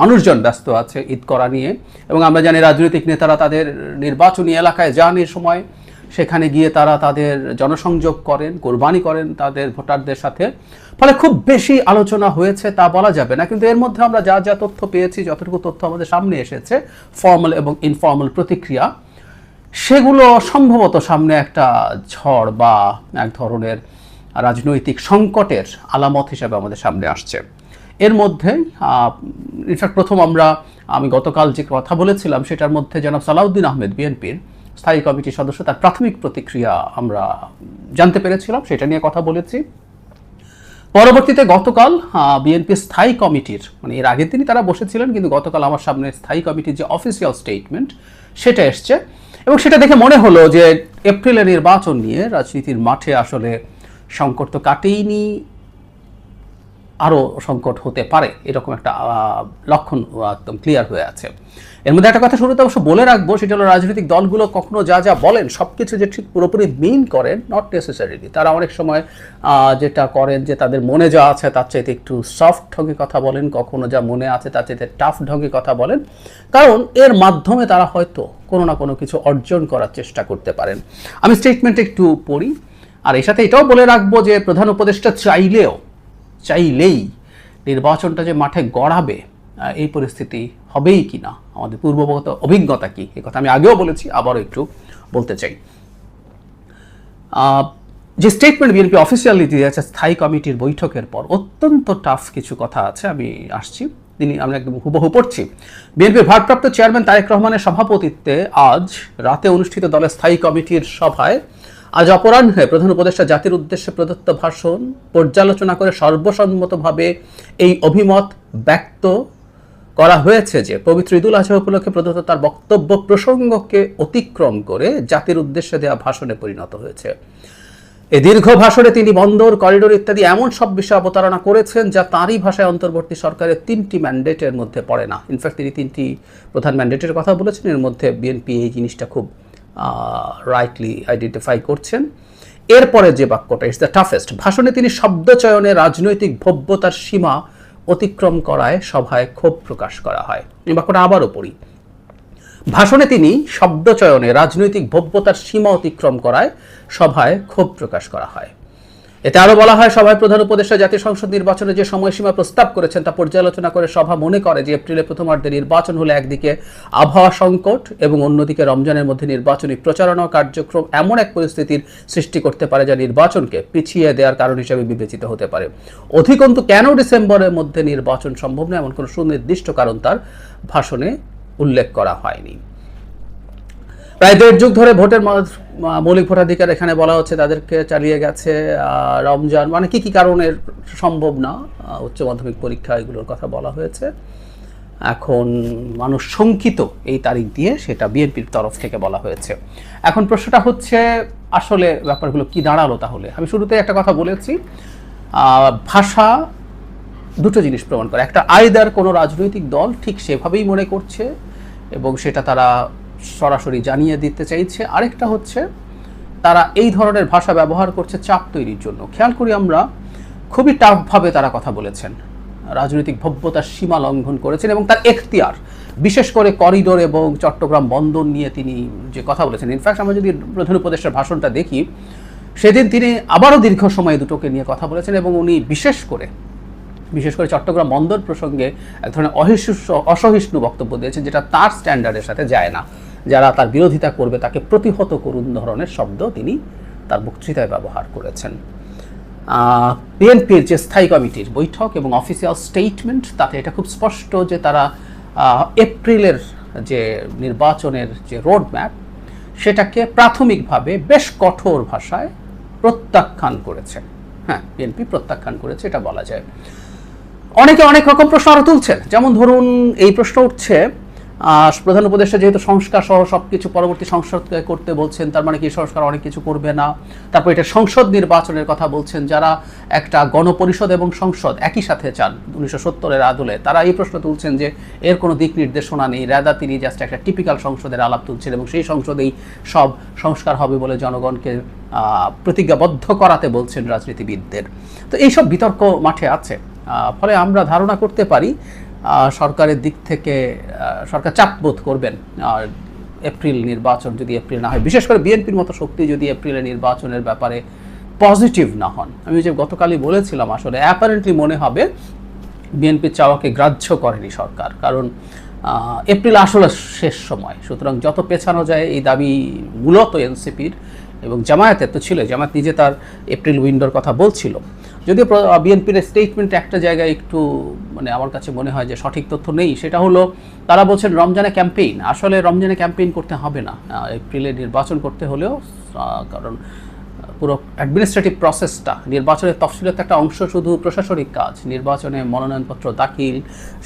মানুষজন ব্যস্ত আছে ঈদ করা নিয়ে। এবং আমরা জানি রাজনৈতিক নেতারা তাদের নির্বাচনী এলাকায় যান এই সময়। সেখানে গিয়ে তারা তাদের জনসংযোগ করেন, কোরবানি করেন তাদের ভোটারদের সাথে। ফলে খুব বেশি আলোচনা হয়েছে, তা বলা যাবে না। কিন্তু এর মধ্যে আমরা যা যা তথ্য পেয়েছি, যতটুকু তথ্য আমাদের সামনে এসেছে, ফর্মাল এবং ইনফর্মাল প্রতিক্রিয়া, সেগুলো সম্ভবত সামনে একটা ঝড় বা এক ধরনের রাজনৈতিক সংকটের আলামত হিসাবে আমাদের সামনে আসছে। এর মধ্যে ইনফ্যাক্ট প্রথম আমরা, আমি গতকাল যে কথা বলেছিলাম সেটার মধ্যে জনাব সালাউদ্দিন আহমেদ, বিএনপির স্থায়ী কমিটির সদস্য, তার প্রাথমিক প্রতিক্রিয়া আমরা জানতে পেরেছিলাম, সেটা নিয়ে কথা বলেছি। পরবর্তীতে গতকাল বিএনপি স্থায়ী কমিটির মানে এর আগের দিনই তারা বসেছিলেন, কিন্তু গতকাল আমার সামনে স্থায়ী কমিটির যে অফিসিয়াল স্টেটমেন্ট সেটা এসছে। এবং সেটা দেখে মনে হলো যে এপ্রিলের নির্বাচন নিয়ে রাজনীতির মাঠে আসলে সংকট তো কাটেইনি আরও সংকট হতে পারে, এরকম একটা লক্ষণ একদম ক্লিয়ার হয়ে আছে। এর মধ্যে একটা কথা শুরুতে অবশ্য বলে রাখব, সেটা হলো রাজনৈতিক দলগুলো কখনো যা যা বলেন সব কিছু যে ঠিক পুরোপুরি মিন করেন নট নেসেসারিলি তারা অনেক সময় যেটা করেন যে তাদের মনে যা আছে তার চাইতে একটু সফট ঢঙ্গে কথা বলেন, কখনো যা মনে আছে তার চাইতে টাফ ঢঙ্গে কথা বলেন। কারণ এর মাধ্যমে তারা হয়তো কোনো না কোনো কিছু অর্জন করার চেষ্টা করতে পারেন। আমি স্টেটমেন্ট একটু পড়ি, আর এর সাথে এটাও বলে রাখব যে প্রধান উপদেষ্টা চাইলেও চাইলেই নির্বাচনটা যে মাঠে গড়াবে এই পরিস্থিতি হবেই কি না? আমাদের পূর্ববগত অভিজ্ঞতা কি? এ কথা আমি আগেও বলেছি, আবারও একটু বলতে চাই। যে স্টেটমেন্ট বিএনপি অফিসিয়ালি দিয়েছে স্থায়ী কমিটির বৈঠকের পর, অত্যন্ত টাফ কিছু কথা আছে, আমি আসছি। তিনি, আমরা একদম হুবহু পড়ছি। বিএনপির ভারপ্রাপ্ত চেয়ারম্যান তারেক রহমানের সভাপতিত্বে আজ রাতে অনুষ্ঠিত দলের স্থায়ী কমিটির সভায় আজ অপরাহ্নে প্রধান উপদেষ্টা জাতির উদ্দেশ্যে প্রদত্ত ভাষণ, পর্যালোচনা করে সর্বসম্মতভাবে এই অভিমত ব্যক্ত করা হয়েছে যে পবিত্র ঈদুল আজহা উপলক্ষে প্রদত্ত তার বক্তব্য প্রসঙ্গকে অতিক্রম করে জাতির উদ্দেশ্যে দেওয়া ভাষণে পরিণত হয়েছে। এই দীর্ঘ ভাষণে তিনি বন্দর, করিডোর ইত্যাদি এমন সব বিষয় অবতারণা করেছেন যা তাঁরই ভাষায় অন্তর্বর্তী সরকারের তিনটি ম্যান্ডেটের মধ্যে পড়ে না। ইনফ্যাক্ট তিনি তিনটি প্রধান ম্যান্ডেটের কথা বলেছেন, এর মধ্যে বিএনপি এই জিনিসটা খুব রাইটলি আইডেন্টিফাই করছেন। এরপরে যে বাক্যটা ইটস দ্য টাফেস্ট ভাষণে তিনি শব্দচয়নে রাজনৈতিক ভব্যতার সীমা অতিক্রম করায় সভায় ক্ষোভ প্রকাশ করা হয়। এই বাক্যটা আবারও পড়ি। ভাষণে তিনি শব্দ চয়নে রাজনৈতিক ভব্যতার সীমা অতিক্রম করায় সভায় ক্ষোভ প্রকাশ করা হয়। এতে আরও বলা হয়, সভায় প্রধান উপদেষ্টা জাতীয় সংসদ নির্বাচনে যে সময়সীমা প্রস্তাব করেছেন তা পর্যালোচনা করে সভা মনে করে যে এপ্রিলে প্রথমার্ধে নির্বাচন হলে একদিকে আবহাওয়া সংকট এবং অন্যদিকে রমজানের মধ্যে নির্বাচনী প্রচারণা কার্যক্রম এমন এক পরিস্থিতির সৃষ্টি করতে পারে যা নির্বাচনকে পিছিয়ে দেওয়ার কারণ হিসেবে বিবেচিত হতে পারে। অধিকন্তু কেন ডিসেম্বরের মধ্যে নির্বাচন সম্ভব নয়? এমন কোনো সুনির্দিষ্ট কারণ তার ভাষণে উল্লেখ করা হয়নি। প্রায় দেড় যুগ ধরে ভোটের মৌলিক ভোটাধিকার এখানে বলা হচ্ছে তাদেরকে চালিয়ে গেছে রমজান মানে কি কি কারণে সম্ভব না? উচ্চ মাধ্যমিক পরীক্ষা এগুলোর কথা বলা হয়েছে। এখন মানুষ শঙ্কিত এই তারিখ দিয়ে, সেটা বিএনপির তরফ থেকে বলা হয়েছে। এখন প্রশ্নটা হচ্ছে, আসলে ব্যাপারগুলো কি দাঁড়াল তাহলে? আমি শুরুতে একটা কথা বলেছি ভাষা দুটো জিনিস প্রমাণ করে। একটা, আয়দার কোনো রাজনৈতিক দল ঠিক সেভাবেই মনে করছে এবং সেটা তারা সরাসরি জানিয়ে দিতে চাইছে। আরেকটা হচ্ছে, তারা এই ধরনের ভাষা ব্যবহার করছে চাপ তৈরির জন্য। খেয়াল করি আমরা, খুবই টাফভাবে তারা কথা বলেছেন। রাজনৈতিক ভব্যতার সীমা লঙ্ঘন করেছেন এবং তার এখতিয়ার, বিশেষ করে করিডোর এবং চট্টগ্রাম বন্দর নিয়ে তিনি যে কথা বলেছেন। ইনফ্যাক্ট আমরা যদি প্রধান উপদেষ্টার ভাষণটা দেখি, সেদিন তিনি আবারও দীর্ঘ সময় দুটোকে নিয়ে কথা বলেছেন এবং উনি বিশেষ করে বিশেষ করে চট্টগ্রাম বন্দর প্রসঙ্গে এক ধরনের অহিষ্ণু অসহিষ্ণু বক্তব্য দিয়েছেন যেটা তার স্ট্যান্ডার্ডের সাথে যায় না। যারা তার বিরোধিতা করবে তাকে প্রতিহত করুন ধরনের শব্দ তিনি তার বক্তৃতায় ব্যবহার করেছেন। বিএনপির যে স্থায়ী কমিটির বৈঠক এবং অফিসিয়াল স্টেটমেন্ট তাতে এটা খুব স্পষ্ট যে তারা এপ্রিলের যে নির্বাচনের যে রোড ম্যাপ সেটাকে প্রাথমিকভাবে বেশ কঠোর ভাষায় প্রত্যাখ্যান করেছে। হ্যাঁ বিএনপি প্রত্যাখ্যান করেছে, এটা বলা যায়। অনেকে অনেক রকম প্রশ্ন আরও তুলছেন। যেমন ধরুন, এই প্রশ্ন উঠছে প্রধান উপদেষ্টা যেহেতু সংস্কার সহ সবকিছু পরবর্তী সংসদকে করতে বলছেন, তার মানে কি সংস্কার অনেক কিছু করবে না? তারপর এটা সংসদ নির্বাচনের কথা বলছেন, যারা একটা গণপরিষদ এবং সংসদ একই সাথে চান উনিশশো সত্তরের আদলে, তারা এই প্রশ্ন তুলছেন যে এর কোনো দিক নির্দেশনা নেই। রাদা তিনি জাস্ট একটা টিপিক্যাল সংসদের আলাপ তুলছেন এবং সেই সংসদেই সব সংস্কার হবে বলে জনগণকে প্রতিজ্ঞাবদ্ধ করাতে বলছেন রাজনীতিবিদদের। তো এইসব বিতর্ক মাঠে আছে। ফলে আমরা ধারণা করতে পারি সরকারের দিক থেকে সরকার চাপ বোধ করবেন এপ্রিল নির্বাচন যদি এপ্রিল না হয়, বিশেষ করে বিএনপির মতো শক্তি যদি এপ্রিলে নির্বাচনের ব্যাপারে পজিটিভ না হন। আমি যে গতকালই বলেছিলাম আসলে অ্যাপারেন্টলি মনে হবে বিএনপির চাওয়াকে গ্রাহ্য করেনি সরকার, কারণ এপ্রিল আসলে শেষ সময়। সুতরাং যত পেছানো যায়, এই দাবি মূলত এনসিপির এবং জামায়াতের তো ছিল, জামায়াত নিজে তার এপ্রিল উইন্ডোর কথা বলছিল। যদিও বিএনপির স্টেটমেন্ট একটা জায়গায় একটু মানে আমার কাছে মনে হয় যে সঠিক তথ্য নেই, সেটা হলো তারা বলছেন রমজানে ক্যাম্পেইন আসলে রমজানে ক্যাম্পেইন করতে হবে না। এপ্রিলে নির্বাচন করতে হলেও কারণ পুরো অ্যাডমিনিস্ট্রেটিভ প্রসেসটা নির্বাচনের তফসিলের একটা অংশ শুধু প্রশাসনিক কাজ, নির্বাচনে মনোনয়নপত্র দাখিল,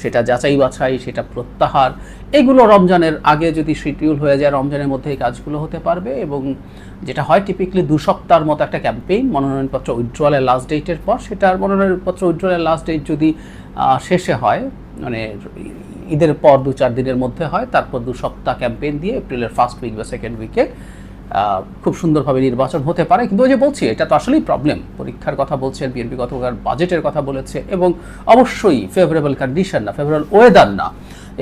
সেটা যাচাই বাছাই, সেটা প্রত্যাহার, এগুলো রমজানের আগে যদি শিডিউল হয়ে যায়, রমজানের মধ্যে এই কাজগুলো হতে পারবে এবং যেটা হয় টিপিক্যালি দু সপ্তাহের মতো একটা ক্যাম্পেইন মনোনয়নপত্র উইথড্রয়ালের লাস্ট ডেটের পর, সেটার মনোনয়নপত্র উইথড্রয়ালের লাস্ট ডেট যদি শেষে হয় মানে ঈদের পর দু চার দিনের মধ্যে হয়, তারপর দু সপ্তাহ ক্যাম্পেইন দিয়ে এপ্রিলের ফার্স্ট উইক বা সেকেন্ড উইকে খুব সুন্দরভাবে নির্বাচন হতে পারে। কিন্তু ওই যে বলছি, এটা তো আসলেই প্রবলেম পরীক্ষার কথা বলছেন, বিএনপি গতকাল বাজেটের কথা বলেছে এবং অবশ্যই ফেভারেবল কন্ডিশন না ফেভারেবল ওয়েদার না।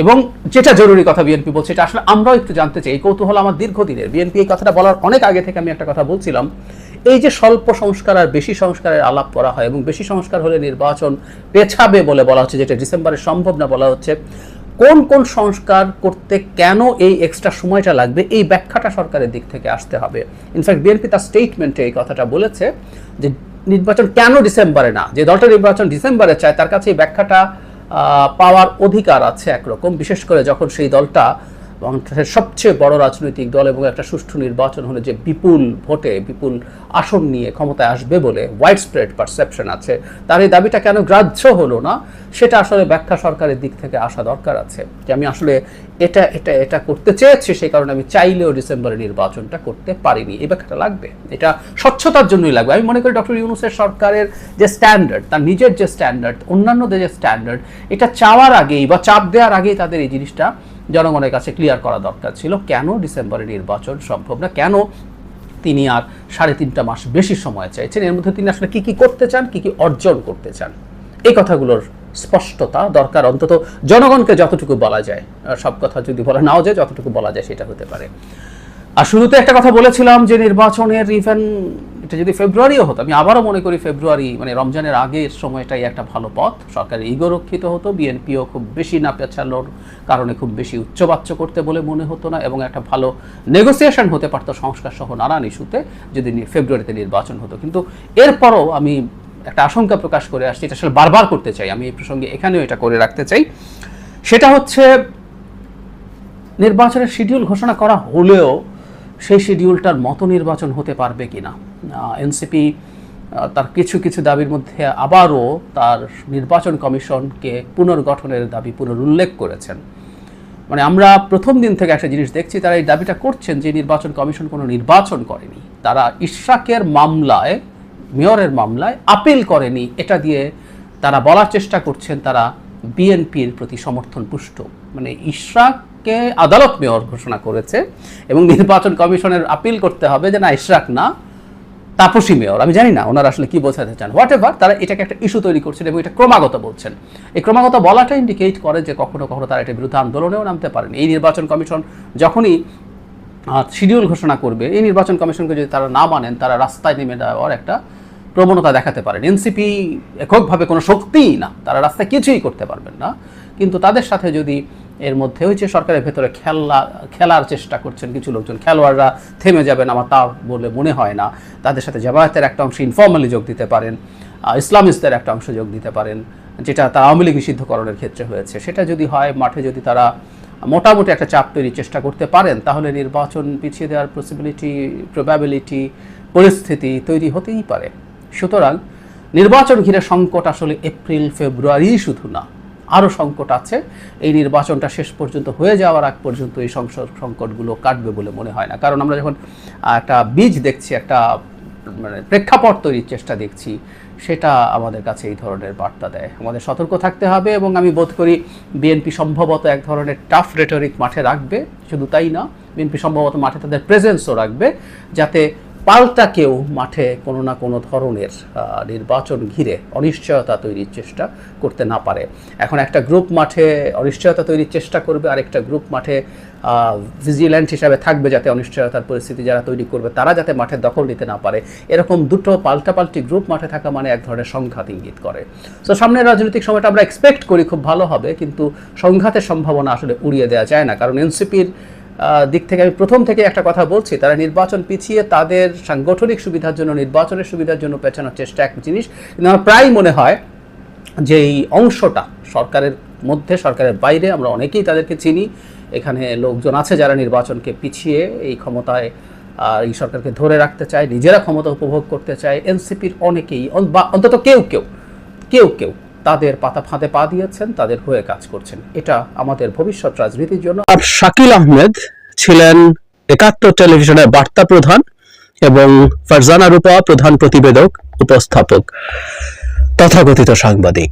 এবং যেটা জরুরি কথা বিএনপি বলছে, এটা আসলে আমরাও একটু জানতে চাই। এই কৌতূহল আমার দীর্ঘদিনের। বিএনপি এই কথাটা বলার অনেক আগে থেকে আমি একটা কথা বলছিলাম। এই যে স্বল্প সংস্কার আর বেশি সংস্কারের আলাপ করা হয় এবং বেশি সংস্কার হলে নির্বাচন পেছাবে বলে বলা হচ্ছে, যেটা ডিসেম্বরে সম্ভব না বলা হচ্ছে কোন কোন সংস্কার করতে কেন এই এক্সট্রা সময়টা লাগবে, এই ব্যাখ্যাটা সরকারের দিক থেকে আসতে হবে। ইনফ্যাক্ট বিএনপি তার স্টেটমেন্টে এই কথাটা বলেছে যে নির্বাচন কেন ডিসেম্বরে না? যে দলটা নির্বাচন ডিসেম্বরে চায়, তার কাছে এই ব্যাখ্যাটা পাওয়ার অধিকার আছে একরকম। বিশেষ করে যখন সেই দলটা বাংলাদেশের সবচেয়ে বড় রাজনৈতিক দল এবং একটা সুষ্ঠু নির্বাচন হলে যে বিপুল ভোটে, বিপুল আসন নিয়ে ক্ষমতায় আসবে বলে ওয়াইড স্প্রেড পারসেপশন আছে। তার এই দাবিটা কেন গ্রাহ্য হলো না? সেটা আসলে ব্যাখ্যা সরকারের দিক থেকে আসা দরকার আছে। যে আমি আসলে এটা এটা এটা করতে চেয়েছি, সেই কারণে আমি চাইলেও ডিসেম্বরে নির্বাচনটা করতে পারিনি। এই ব্যাখ্যাটা লাগবে। এটা স্বচ্ছতার জন্যই লাগবে। আমি মনে করি ডক্টর ইউনুসের সরকারের যে স্ট্যান্ডার্ড, তার নিজের যে স্ট্যান্ডার্ড অন্যান্যদের যে স্ট্যান্ডার্ড, এটা চাওয়ার আগেই বা চাপ দেওয়ার আগেই তাদের এই জিনিসটা জনগণের কাছে ক্লিয়ার করা দরকার ছিল। কেন ডিসেম্বরে নির্বাচন সম্ভব না? কেন তিনি আর সাড়ে তিনটা মাস বেশি সময় চাইছেন? এর মধ্যে তিনি আসলে কি কি করতে চান, কি কি অর্জন করতে চান? এই কথাগুলোর স্পষ্টতা দরকার। অন্তত জনগণকে যতটুকু বলা যায় সব কথা যদি বলা নাও যায়, যতটুকু বলা যায় সেটা হতে পারে। আর শুরুতে একটা কথা বলেছিলাম যে নির্বাচনের ইভেন এটা যদি ফেব্রুয়ারিও হতো, আমি আবারও মনে করি ফেব্রুয়ারি মানে রমজানের আগের সময়টাই একটা ভালো পথ। সরকারের ইগো রক্ষিত হতো, বিএনপিও খুব বেশি না পেছানোর কারণে খুব বেশি উচ্চবাচ্য করতে বলে মনে হতো না এবং একটা ভালো নেগোসিয়েশন হতে পারতো সংস্কার সহ নানান ইস্যুতে যদি ফেব্রুয়ারিতে নির্বাচন হতো। কিন্তু এরপরও আমি একটা আশঙ্কা প্রকাশ করে আসছি, এটা আসলে বারবার করতে চাই। আমি এই প্রসঙ্গে এখানেও এটা করে রাখতে চাই। সেটা হচ্ছে, নির্বাচনের শিডিউল ঘোষণা করা হলেও সেই শিডিউলটার মতো নির্বাচন হতে পারবে কিনা। এনসিপি তার কিছু কিছু দাবির মধ্যে আবারও তার নির্বাচন কমিশনকে পুনর্গঠনের দাবি পুনরুল্লেখ করেছেন। মানে আমরা প্রথম দিন থেকে একটা জিনিস দেখছি, তারা এই দাবিটা করছেন যে নির্বাচন কমিশন কোনো নির্বাচন করেনি। তারা ইশরাকের মামলায় মেয়রের মামলায় আপিল করেনি, এটা দিয়ে তারা বলার চেষ্টা করছেন তারা বিএনপির প্রতি সমর্থন পুষ্ট। মানে ইশরাককে আদালত মেয়র ঘোষণা করেছে এবং নির্বাচন কমিশনের আপিল করতে হবে যে না, ইশরাক না, তাপসী মেয়র। আমি জানি না ওনারা আসলে কি বোঝাতে চান। হোয়াট এভার তারা এটাকে একটা ইস্যু তৈরি করছেন এবং এটা ক্রমাগত বলছেন। এই ক্রমাগত বলাটা ইন্ডিকেট করে যে কখনো কখনো তারা এটার বিরুদ্ধে আন্দোলনেও নামতে পারেন। এই নির্বাচন কমিশন যখনই শিডিউল ঘোষণা করবে, এই নির্বাচন কমিশনকে যদি তারা না মানেন, তারা রাস্তায় নেমে দেওয়ার একটা প্রবণতা দেখাতে পারেন। এনসিপি এককভাবে কোনো শক্তিই না। তারা রাস্তায় কিছুই করতে পারবেন না। কিন্তু তাদের সাথে যদি এর মধ্যে যে সরকারের ভেতরে খেলা, খেলার চেষ্টা করছেন কিছু লোকজন, খেলোয়াড়রা থেমে যাবেন আমার তা বলে মনে হয় না। তাদের সাথে জামায়াতের একটা অংশ ইনফর্মালি যোগ দিতে পারেন ইসলামিস্টদের একটা অংশ যোগ দিতে পারেন, যেটা তার আওয়ামী লীগ নিষিদ্ধকরণের ক্ষেত্রে হয়েছে। সেটা যদি হয়, মাঠে যদি তারা মোটামুটি একটা চাপ তৈরির চেষ্টা করতে পারেন, তাহলে নির্বাচন পিছিয়ে দেওয়ার পসিবিলিটি প্রবাবিলিটি পরিস্থিতি তৈরি হতেই পারে। সুতরাং নির্বাচন ঘিরে সংকট আসলে এপ্রিল, ফেব্রুয়ারি শুধু না, আরও সংকট আছে। এই নির্বাচনটা শেষ পর্যন্ত হয়ে যাওয়ার আগ পর্যন্ত এই সংসদ সংকটগুলো কাটবে বলে মনে হয় না। কারণ আমরা যখন একটা বীজ দেখছি, একটা মানে প্রেক্ষাপট তৈরির চেষ্টা দেখছি, সেটা আমাদের কাছে এই ধরনের বার্তা দেয়। আমাদের সতর্ক থাকতে হবে এবং আমি বোধ করি বিএনপি সম্ভবত এক ধরনের টাফ রেটরিক মাঠে রাখবে। শুধু তাই না, বিএনপি সম্ভবত মাঠে তাদের প্রেজেন্সও রাখবে, যাতে পাল্টা কেউ মাঠে কোনো না কোনো ধরনের নির্বাচন ঘিরে অনিশ্চয়তা তৈরির চেষ্টা করতে না পারে। এখন একটা গ্রুপ মাঠে অনিশ্চয়তা তৈরির চেষ্টা করবে, আরেকটা গ্রুপ মাঠে ভিজিল্যান্ট হিসাবে থাকবে যাতে অনিশ্চয়তার পরিস্থিতি যারা তৈরি করবে, তারা যাতে মাঠে দখল নিতে না পারে। এরকম দুটো পাল্টাপাল্টি গ্রুপ মাঠে থাকা মানে এক ধরনের সংঘাত ইঙ্গিত করে। তো সামনের রাজনৈতিক সময়টা আমরা এক্সপেক্ট করি খুব ভালো হবে, কিন্তু সংঘাতের সম্ভাবনা আসলে উড়িয়ে দেওয়া যায় না, কারণ এনসিপির দিক থেকে আমি প্রথম থেকে একটা কথা বলছি, তারা নির্বাচন পিছিয়ে তাদের সাংগঠনিক সুবিধার জন্য, নির্বাচনের সুবিধার জন্য পেছানোর চেষ্টা এক জিনিস। কিন্তু আমার প্রায় মনে হয় যে এই অংশটা সরকারের মধ্যে, সরকারের বাইরে, আমরা অনেকেই তাদেরকে চিনি। এখানে লোকজন আছে যারা নির্বাচনকে পিছিয়ে এই ক্ষমতায়, আর এই সরকারকে ধরে রাখতে চায়, নিজেরা ক্ষমতা উপভোগ করতে চায়। এনসিপির অনেকেই বা অন্তত কেউ কেউ কেউ কেউ তাদের পাতা ফাঁদে পা দিয়েছেন, তাদের হয়ে কাজ করছেন। এটা আমাদের ভবিষ্যৎ রাজনীতির জন্য। শাকিল আহমেদ ছিলেন একাত্তর টেলিভিশনের বার্তা প্রধান এবং ফারজানা রূপা প্রধান প্রতিবেদক, উপস্থাপক, তথাকথিত সাংবাদিক।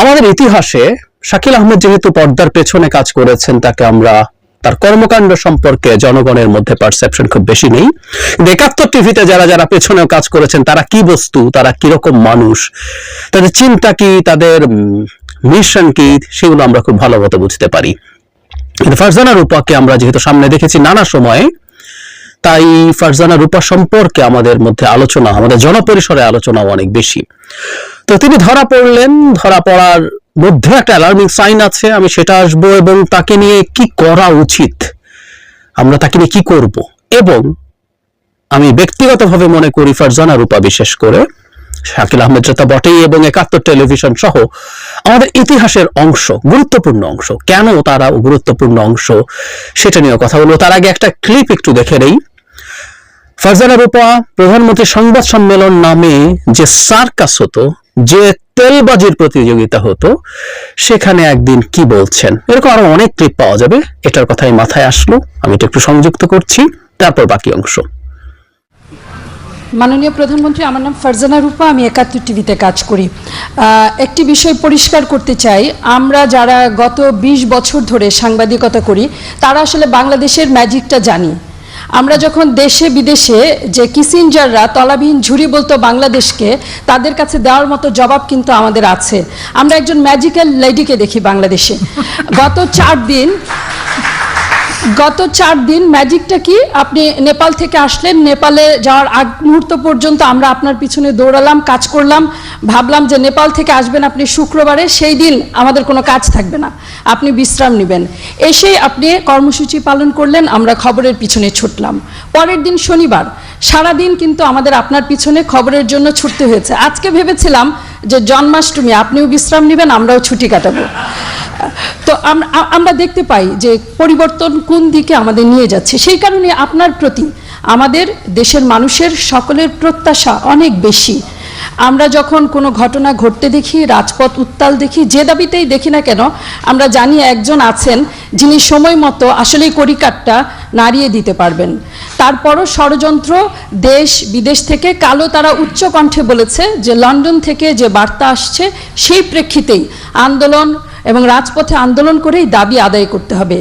আমাদের ইতিহাসে শাকিল আহমেদ যেহেতু পর্দার পেছনে কাজ করেছেন, তাকে আমরা তার কর্মকাণ্ড সম্পর্কে জনগণের মধ্যে পারসেপশন খুব বেশি নেই। একাত্তর টিভিতে যারা যারা পেছনেও কাজ করেছেন, তারা কি বস্তু? তারা কীরকম মানুষ? তাদের চিন্তা কি? তাদের মিশন কি? সেগুলো আমরা খুব ভালো মতো বুঝতে পারি। ফারজানা রূপাকে আমরা যেহেতু সামনে দেখেছি নানা সময়ে, তাই ফারজানা রূপা সম্পর্কে আমাদের মধ্যে আলোচনা, আমাদের জনপরিসরে আলোচনাও অনেক বেশি। তো তিনি ধরা পড়লেন, ধরা পড়ার মধ্যে একটা অ্যালার্মিং সাইন আছে, আমি সেটা আসব এবং তাকে নিয়ে কি করা উচিত? আমরা তাকে নিয়ে কি করব? এবং আমি ব্যক্তিগতভাবে মনে করি, ফারজানা রূপা বিশেষ করে, শাকিল আহমেদ তো বটেই এবং একাত্তর টেলিভিশন সহ আমাদের ইতিহাসের অংশ, গুরুত্বপূর্ণ অংশ। কেন তারা গুরুত্বপূর্ণ অংশ? সেটা নিয়ে কথা বলব। তার আগে একটা ক্লিপ একটু দেখে নেই। ফারজানা রূপা প্রধানমন্ত্রী সংবাদ সম্মেলন নামে যে সার্কাস হতো যে তেলবাজির প্রতিযোগিতা হতো, সেখানে একদিন কি বলছেন? এরকম আরও অনেক ক্লিপ পাওয়া যাবে। এটার কথাই মাথায় আসলো। আমি এটা একটু সংযুক্ত করছি। তারপর বাকি অংশ। মাননীয় প্রধানমন্ত্রী, আমার নাম ফারজানা রূপা। আমি একাত্তর টিভিতে কাজ করি। একটি বিষয় পরিষ্কার করতে চাই। আমরা যারা গত ২০ বছর ধরে সাংবাদিকতা করি, তারা আসলে বাংলাদেশের ম্যাজিকটা জানি। আমরা যখন দেশে, বিদেশে যে কিসিনজাররা তলাবিহীন ঝুড়ি বলতো বাংলাদেশকে, তাদের কাছে দেওয়ার মতো জবাব কিন্তু আমাদের আছে। আমরা একজন ম্যাজিক্যাল লেডিকে দেখি বাংলাদেশে। গত চার দিন গত চার দিন ম্যাজিকটা কি? আপনি নেপাল থেকে আসলেন, নেপালে যাওয়ার আগ মুহূর্ত পর্যন্ত আমরা আপনার পিছনে দৌড়ালাম, কাজ করলাম। ভাবলাম যে নেপাল থেকে আসবেন আপনি শুক্রবারে, সেই দিন আমাদের কোনো কাজ থাকবে না। আপনি বিশ্রাম নেবেন। এসে আপনি কর্মসূচি পালন করলেন, আমরা খবরের পিছনে ছুটলাম। পরের দিন শনিবার। সারা দিন কিন্তু আমাদের আপনার পিছনে খবরের জন্য ছুটতে হয়েছে। আজকে ভেবেছিলাম যে জন্মাষ্টমী, আপনিও বিশ্রাম নেবেন, আমরাও ছুটি কাটাবো। তো আমরা দেখতে পাই যে পরিবর্তন কোন দিকে আমাদের নিয়ে যাচ্ছে। সেই কারণে আপনার প্রতি আমাদের দেশের মানুষের সকলের প্রত্যাশা অনেক বেশি। আমরা যখন কোনো ঘটনা ঘটতে দেখি, রাজপথ উত্তাল দেখি, যে দাবিতেই দেখি না কেন, আমরা জানি একজন আছেন যিনি সময় মতো আসলে করিকাটটা নাড়িয়ে দিতে পারবেন। তারপরও ষড়যন্ত্র দেশ বিদেশ থেকে কালো তারা উচ্চ কণ্ঠে বলেছে যে লন্ডন থেকে যে বার্তা আসছে, সেই প্রেক্ষিতেই আন্দোলন এবং রাজপথে আন্দোলন করেই দাবি আদায় করতে হবে।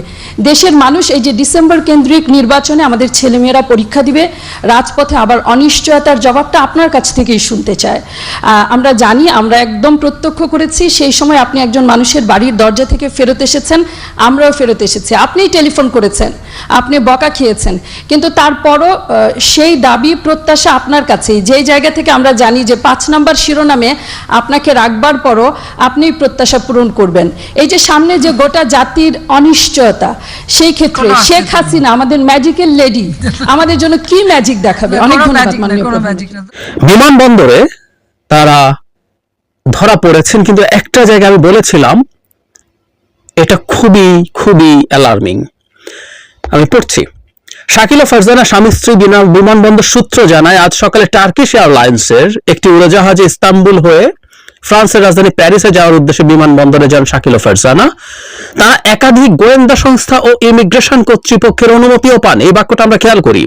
দেশের মানুষ এই যে ডিসেম্বর কেন্দ্রিক নির্বাচনে আমাদের ছেলেমেয়েরা পরীক্ষা দিবে, রাজপথে আবার অনিশ্চয়তার জবাবটা আপনার কাছ থেকেই শুনতে চায়। আমরা জানি, আমরা একদম প্রত্যক্ষ করেছি, সেই সময় আপনি একজন মানুষের বাড়ির দরজা থেকে ফেরত এসেছেন, আমরাও ফেরত এসেছি। আপনিই টেলিফোন করেছেন, আপনি বকা খেয়েছেন। কিন্তু তারপরও সেই দাবি, প্রত্যাশা আপনার কাছেই। যেই জায়গা থেকে আমরা জানি যে পাঁচ নাম্বার শিরোনামে আপনাকে রাখবার পরও আপনি প্রত্যাশা পূরণ করবেন। এই যে সামনে যে গোটা জাতির অনিশ্চয়তা সেই ক্ষেত্রে শেখ হাসিনা আমাদের ম্যাজিক্যাল লেডি আমাদের জন্য কি ম্যাজিক দেখাবে অনেক কোনো ধন্যবাদ magic না, মাননীয় কোনো প্রধানমন্ত্রী। magic না। বিমানবন্দরে তারা ধরা পড়েছেন কিন্তু একটা জায়গায় আমি বলেছিলাম এটা খুবই খুবই অ্যালার্মিং আমি পড়ছি শাকিলা ফারজানা স্বামী স্ত্রী বিনা- বিমানবন্দর সূত্র জানায় আজ সকালে টার্কিশ এয়ারলাইন্সের একটি উড়োজাহাজে ইস্তাম্বুল হয়ে ফ্রান্সের রাজধানী প্যারিসে যাওয়ার উদ্দেশ্যে বিমানবন্দরে যান শাকিল ফারজানা। তারা একাধিক গোয়েন্দা সংস্থা ও ইমিগ্রেশন কর্তৃপক্ষের অনুমতিও পান। এই বাক্যটা আমরা খেয়াল করি।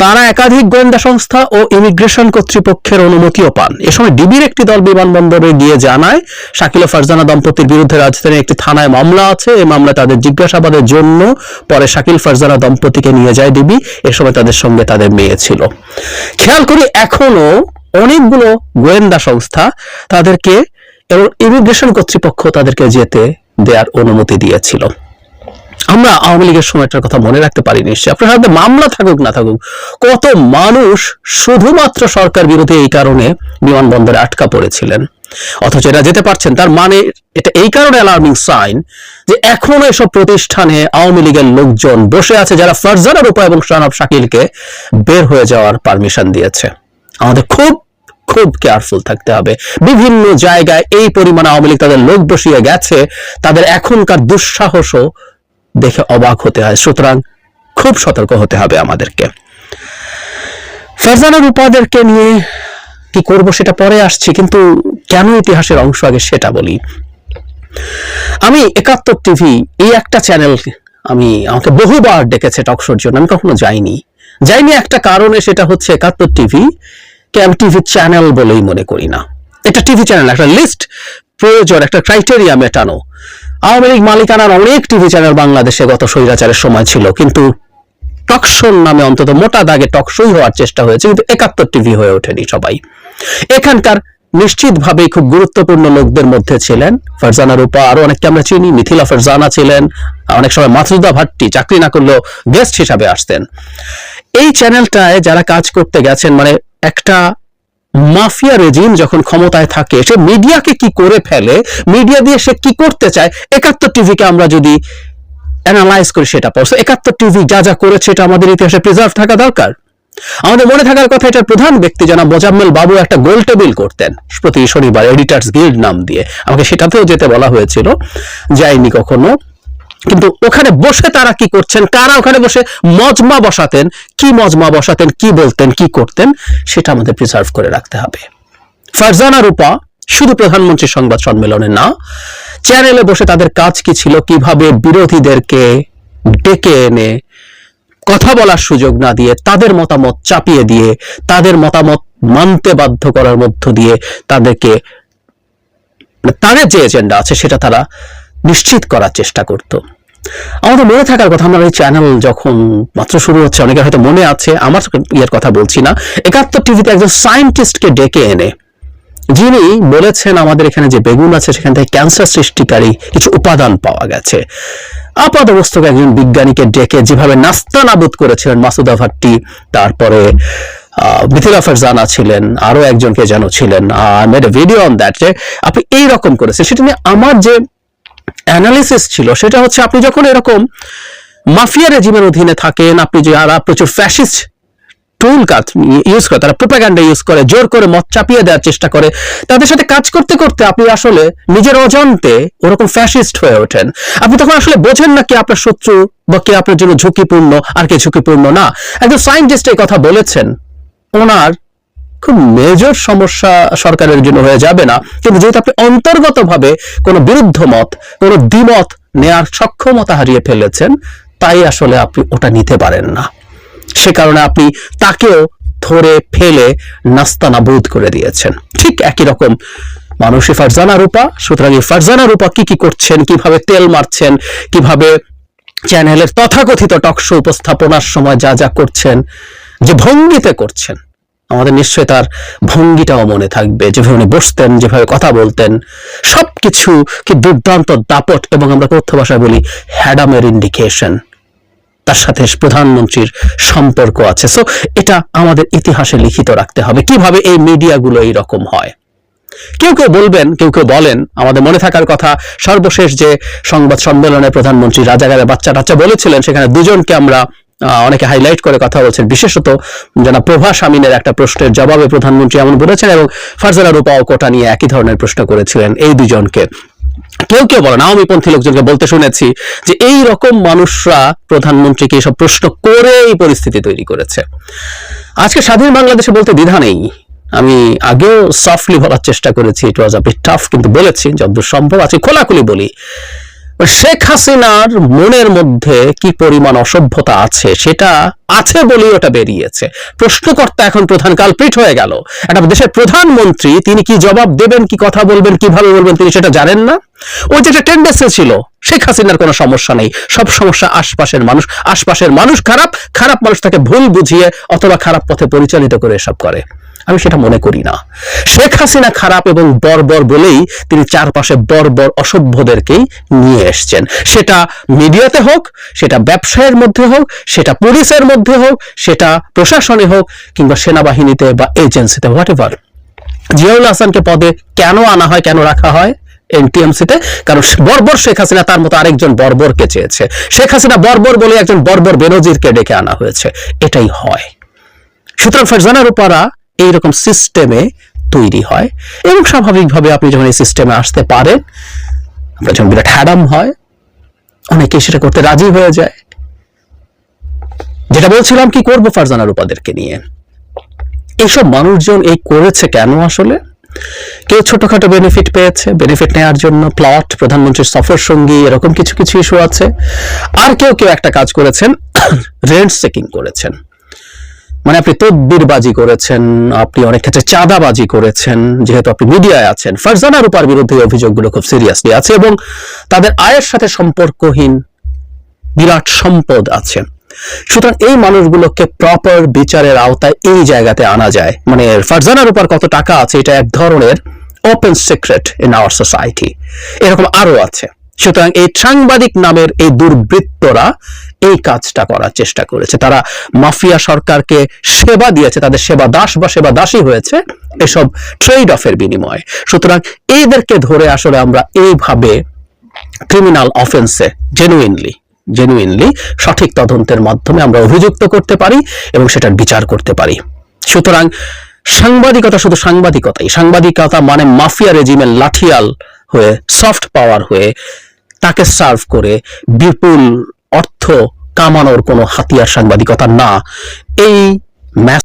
তারা একাধিক গোয়েন্দা সংস্থা ও ইমিগ্রেশন কর্তৃপক্ষের অনুমতিও পান। এ সময় ডিবির একটি দল বিমানবন্দরে গিয়ে জানায়, শাকিল ফারজানা দম্পতির বিরুদ্ধে রাজধানীর একটি থানায় মামলা আছে। এই মামলা তাদের জিজ্ঞাসাবাদের জন্য পরে শাকিল, ফারজানা দম্পতিকে নিয়ে যায় ডিবি। এ সময় তাদের সঙ্গে তাদের মেয়ে ছিল। খেয়াল করি এখনও অনেকগুলো গোয়েন্দা সংস্থা তাদেরকে এবং ইমিগ্রেশন কর্তৃপক্ষ তাদেরকে যেতে দেওয়ার অনুমতি দিয়েছিল। আমরা আওয়ামী লীগের সময়টার কথা মনে রাখতে পারি নিশ্চয়ই। আপনার হাতে মামলা থাকুক, না থাকুক, কত মানুষ শুধুমাত্র সরকার বিরোধী এই কারণে বিমানবন্দরে আটকা পড়েছিলেন। অথচ এরা যেতে পারছেন, তার মানে এটা এই কারণে অ্যালার্মিং সাইন যে এখনও এসব প্রতিষ্ঠানে আওয়ামী লীগের লোকজন বসে আছে, যারা ফারজানা রূপা এবং শানাব শাকিলকে বের হয়ে যাওয়ার পারমিশন দিয়েছে। আমাদের খুব খুব কেয়ারফুল থাকতে হবে। বিভিন্ন জায়গায় এই পরিমাণ আওয়ামী লীগ তাদের লোক বসিয়ে গেছে, তাদের এখনকার দুঃসাহসও দেখে অবাক হতে হয়। সুতরাং খুব সতর্ক হতে হবে আমাদেরকে। ফারজানা রূপাদেরকে নিয়ে কি করব সেটা পরে আসছি, কিন্তু কেন ইতিহাসের অংশ আগে সেটা বলি। আমি একাত্তর টিভি, এই একটা চ্যানেল আমি, আমাকে বহুবার ডেকেছে টকশোর জন্য, আমি কখনো যাইনি। যাইনি একটা কারণে সেটা হচ্ছে একাত্তর টিভি কে আমি টিভি চ্যানেল বলেই মনে করি না। এটা টিভি চ্যানেল একটা লিস্ট প্রয়োজন, একটা ক্রাইটেরিয়া মেটানো। আওয়ামী লীগ মালিকানার অনেক টিভি চ্যানেল বাংলাদেশে গত স্বৈরাচারের সময় ছিল, কিন্তু টকশোর নামে অন্তত মোটা দাগে টকশোই হওয়ার চেষ্টা হয়েছে, কিন্তু একাত্তর টিভি হয়ে ওঠেনি সবাই। এখানকার নিশ্চিতভাবেই খুব গুরুত্বপূর্ণ লোকদের মধ্যে ছিলেন ফারজানা রূপা, আরও অনেককে আমরা চিনি, মিথিলা ফারজানা ছিলেন, অনেক সময় মাসুদা ভাট্টি, চাকরি না করলেও গেস্ট হিসাবে আসতেন। এই চ্যানেলটায় যারা কাজ করতে গেছেন মানে একটা মাফিয়া রেজিম যখন ক্ষমতায় থাকে, সে মিডিয়াকে কি করে ফেলে? মিডিয়া দিয়ে সে কি করতে চায়? একাত্তর টিভিকে আমরা যদি অ্যানালাইজ করি, সেটা পড়ছে একাত্তর টিভি যা যা করেছে, এটা আমাদের ইতিহাসে প্রিজার্ভ থাকা দরকার। আমাদের মনে থাকার কথা, এটার প্রধান ব্যক্তি জানা মোজাম্মেল বাবু, একটা গোল টেবিল করতেন প্রতি শনিবার এডিটার্স গিল্ড নাম দিয়ে। আমাকে সেটাতেও যেতে বলা হয়েছিল। যাইনি কখনো। কিন্তু ওখানে বসে তারা কি করছেন? কারা ওখানে বসে মজমা বসাতেন? কি মজমা বসাতেন? কি বলতেন? কি করতেন? সেটা আমাদের প্রিজার্ভ করে রাখতে হবে। ফারজানা রূপা শুধু প্রধানমন্ত্রী সংবাদ সম্মেলনে না চ্যানেলে বসে তাদের কাজ কি ছিল? কীভাবে বিরোধীদেরকে ডেকে এনে কথা বলার সুযোগ না দিয়ে, তাদের মতামত চাপিয়ে দিয়ে, তাদের মতামত মানতে বাধ্য করার মধ্য দিয়ে তাদেরকে মানে তাদের যে এজেন্ডা আছে, সেটা তারা নিশ্চিত করার চেষ্টা করত। আমাদের মনে থাকার কথা, আমার এই চ্যানেল যখন মাত্র শুরু হচ্ছে অনেকের হয়তো মনে আছে, আমার ইয়ের কথা বলছি না, একাত্তর টিভিতে একজন সায়েন্টিস্টকে ডেকে এনে, যিনি বলেছেন আমাদের এখানে যে বেগুন আছে, সেখান থেকে ক্যান্সার সৃষ্টিকারী কিছু উপাদান পাওয়া গেছে। আপাত অবস্থাকে একজন বিজ্ঞানীকে ডেকে যেভাবে নাস্তা নাবুদ করেছিলেন, মাসুদা ভাট্টি তারপরে মিথিলা ফারজানা ছিলেন আরও একজনকে যেন ছিলেন made a video on that আপনি এই রকম করেছেন, সেটা নিয়ে আমার যে অ্যানালিসিস ছিল, সেটা হচ্ছে আপনি যখন এরকম মাফিয়া রেজিমের অধীনে থাকেন, আপনি যারা প্রচুর ফ্যাসিস্ট টুল কাজ ইউজ করে, তারা প্রোপাগান্ডা ইউজ করে, জোর করে মত চাপিয়ে দেওয়ার চেষ্টা করে, তাদের সাথে কাজ করতে করতে আপনি আসলে নিজের অজান্তে ওরকম ফ্যাসিস্ট হয়ে ওঠেন। আপনি তখন আসলে বোঝেন না কি আপনার শত্রু বা কে আপনার জন্য ঝুঁকিপূর্ণ আর কে ঝুঁকিপূর্ণ না। একজন সায়েন্টিস্ট এই কথা বলেছেন, ওনার খুব মেজর সমস্যা সরকারের জন্য হয়ে যাবে না। কিন্তু যেহেতু আপনি অন্তর্গতভাবে কোনো বিরুদ্ধ মত, কোনো দ্বিমত নেয়ার সক্ষমতা হারিয়ে ফেলেছেন, তাই আসলে আপনি ওটা নিতে পারেন না। সে কারণে আপনি তাকেও ধরে ফেলে নাস্তানাবুদ করে দিয়েছেন। ঠিক একই রকম মানুষই ফারজানা রূপা, সুতরাং এই ফারজানা রূপা কি কি করছেন, কীভাবে তেল মারছেন, কীভাবে চ্যানেলের তথাকথিত টকশো উপস্থাপনার সময় যা যা করছেন, যে ভঙ্গিতে করছেন আমাদের নিশ্চয় তার ভঙ্গিটাও মনে থাকবে। যেভাবে উনি বসতেন, যেভাবে কথা বলতেন, সবকিছু কি দুর্দান্ত দাপট এবং আমরা কথ্য ভাষায় বলি হ্যাডামের ইন্ডিকেশন তার সাথে প্রধানমন্ত্রীর সম্পর্ক আছে। সো এটা আমাদের ইতিহাসে লিখিত রাখতে হবে। কীভাবে এই মিডিয়াগুলো এইরকম হয়? কেউ কেউ বলবেন, কেউ কেউ বলেন, আমাদের মনে থাকার কথা সর্বশেষ যে সংবাদ সম্মেলনে প্রধানমন্ত্রী রাজাগারের বাচ্চা টাচ্চা বলেছিলেন, সেখানে দুজনকে আমরা অনেকে হাইলাইট করে কথা বলছেন। বিশেষত যারা প্রভা স্বামীনের একটা প্রশ্নের জবাবে প্রধানমন্ত্রী এমন বলেছেন এবং ফারজানা রূপা ও কোটা নিয়ে একই ধরনের প্রশ্ন করেছিলেন এই দুজনকে। কেউ কেউ বলেন আওয়ামী পন্থী লোকজনকে বলতে শুনেছি যে এই রকম মানুষরা প্রধানমন্ত্রীকে এসব প্রশ্ন করে এই পরিস্থিতি তৈরি করেছে। আজকে স্বাধীন বাংলাদেশে বলতে দ্বিধা নেই। আমি আগেও সফটলি বলার চেষ্টা করেছি ইট ওয়াজ আ বিট টাফ কিন্তু বলেছি, যতদূর সম্ভব আছে, খোলাখুলি বলি। শেখ হাসিনার মনের মধ্যে কি পরিমাণ অসভ্যতা আছে সেটা আছে বলেই ওটা বেরিয়েছে। প্রশ্নকর্তা এখন প্রধান কালপ্রিট হয়ে গেল। একটা দেশের প্রধানমন্ত্রী, তিনি কি জবাব দেবেন, কি কথা বলবেন, কীভাবে বলবেন, তিনি সেটা জানেন না? ওই যেটা টেন্ডেন্সি ছিল, শেখ হাসিনার কোনো সমস্যা নেই। সব সমস্যা আশপাশের মানুষ আশপাশের মানুষ খারাপ খারাপ মানুষ তাকে ভুল বুঝিয়ে অথবা খারাপ পথে পরিচালিত করে এসব করে। আমি সেটা মনে করি না। শেখ হাসিনা খারাপ এবং বর্বর বলেই তিনি চারপাশে বর্বর অসভ্যদেরকেই নিয়ে এসছেন। সেটা মিডিয়াতে হোক, সেটা ব্যবসায়ের মধ্যে হোক, সেটা পুলিশের মধ্যে হোক, সেটা প্রশাসনে হোক, কিংবা সেনাবাহিনীতে বা এজেন্সিতে হোয়াট এভার জিয়াউল হাসানকে পদে কেন আনা হয়, কেন রাখা হয়? এনটিএমসিতে কারণ বর্বর শেখ হাসিনা তার মতো আরেকজন বর্বরকে চেয়েছে। শেখ হাসিনা বর্বর বলে একজন বর্বর বেনজিরকে ডেকে আনা হয়েছে। এটাই হয়। সুতরাং ফারজানা রূপারা এইরকম সিস্টেমে তৈরি হয় এবং স্বাভাবিকভাবে আপনি যখন এই সিস্টেমে আসতে পারেন, আপনার যখন বিরাট হ্যাডাম হয়, অনেকে সেটা করতে রাজি হয়ে যায়। যেটা বলছিলাম, কি করব ফারজানা রূপাদেরকে নিয়ে? এইসব মানুষজন এই করেছে কেন আসলে? কেউ ছোটখাটো বেনিফিট পেয়েছে বেনিফিট নেওয়ার জন্য প্লট প্রধানমন্ত্রীর সফর সঙ্গী, এরকম কিছু কিছু ইস্যু আছে। আর কেউ কেউ একটা কাজ করেছেন রেন্ট চেকিং করেছেন। মানে আপনি তদবিরবাজি করেছেন, আপনি অনেক ক্ষেত্রে চাঁদাবাজি করেছেন, যেহেতু আপনি মিডিয়ায় আছেন। ফারজানা রূপার বিরুদ্ধে অভিযোগগুলো খুব সিরিয়াসলি আছে এবং তাদের আয়ের সাথে সম্পর্কহীন বিরাট সম্পদ আছে। সুতরাং এই মানুষগুলোকে প্রপার বিচারের আওতায় এই জায়গাতে আনা যায়। মানে ফারজানার উপর কত টাকা আছে, এটা এক ধরনের open secret in our society এরকম আরও আছে। সুতরাং এই সাংবাদিক নামের এই দুর্বৃত্তরা এই কাজটা করার চেষ্টা করেছে। তারা মাফিয়া সরকারকে সেবা দিয়েছে, তাদের সেবা দাস বা সেবা দাসী হয়েছে এসব ট্রেড অফের বিনিময়ে। সুতরাং এদেরকে ধরে আসলে আমরা এইভাবে ক্রিমিনাল অফেন্সে জেনুইনলি জেনুইনলি সঠিক তদন্তের মাধ্যমে আমরা অভিযুক্ত করতে পারি এবং সেটার বিচার করতে পারি। সুতরাং সাংবাদিকতা শুধু সাংবাদিকতাই, সাংবাদিকতা মানে মাফিয়া রেজিমের লাঠিয়াল হয়ে সফট পাওয়ার হয়ে তাকে সার্ভ করে বিপুল অর্থ কামানোর কোনো হাতিয়ার সাংবাদিকতা না। এই ম্যাচ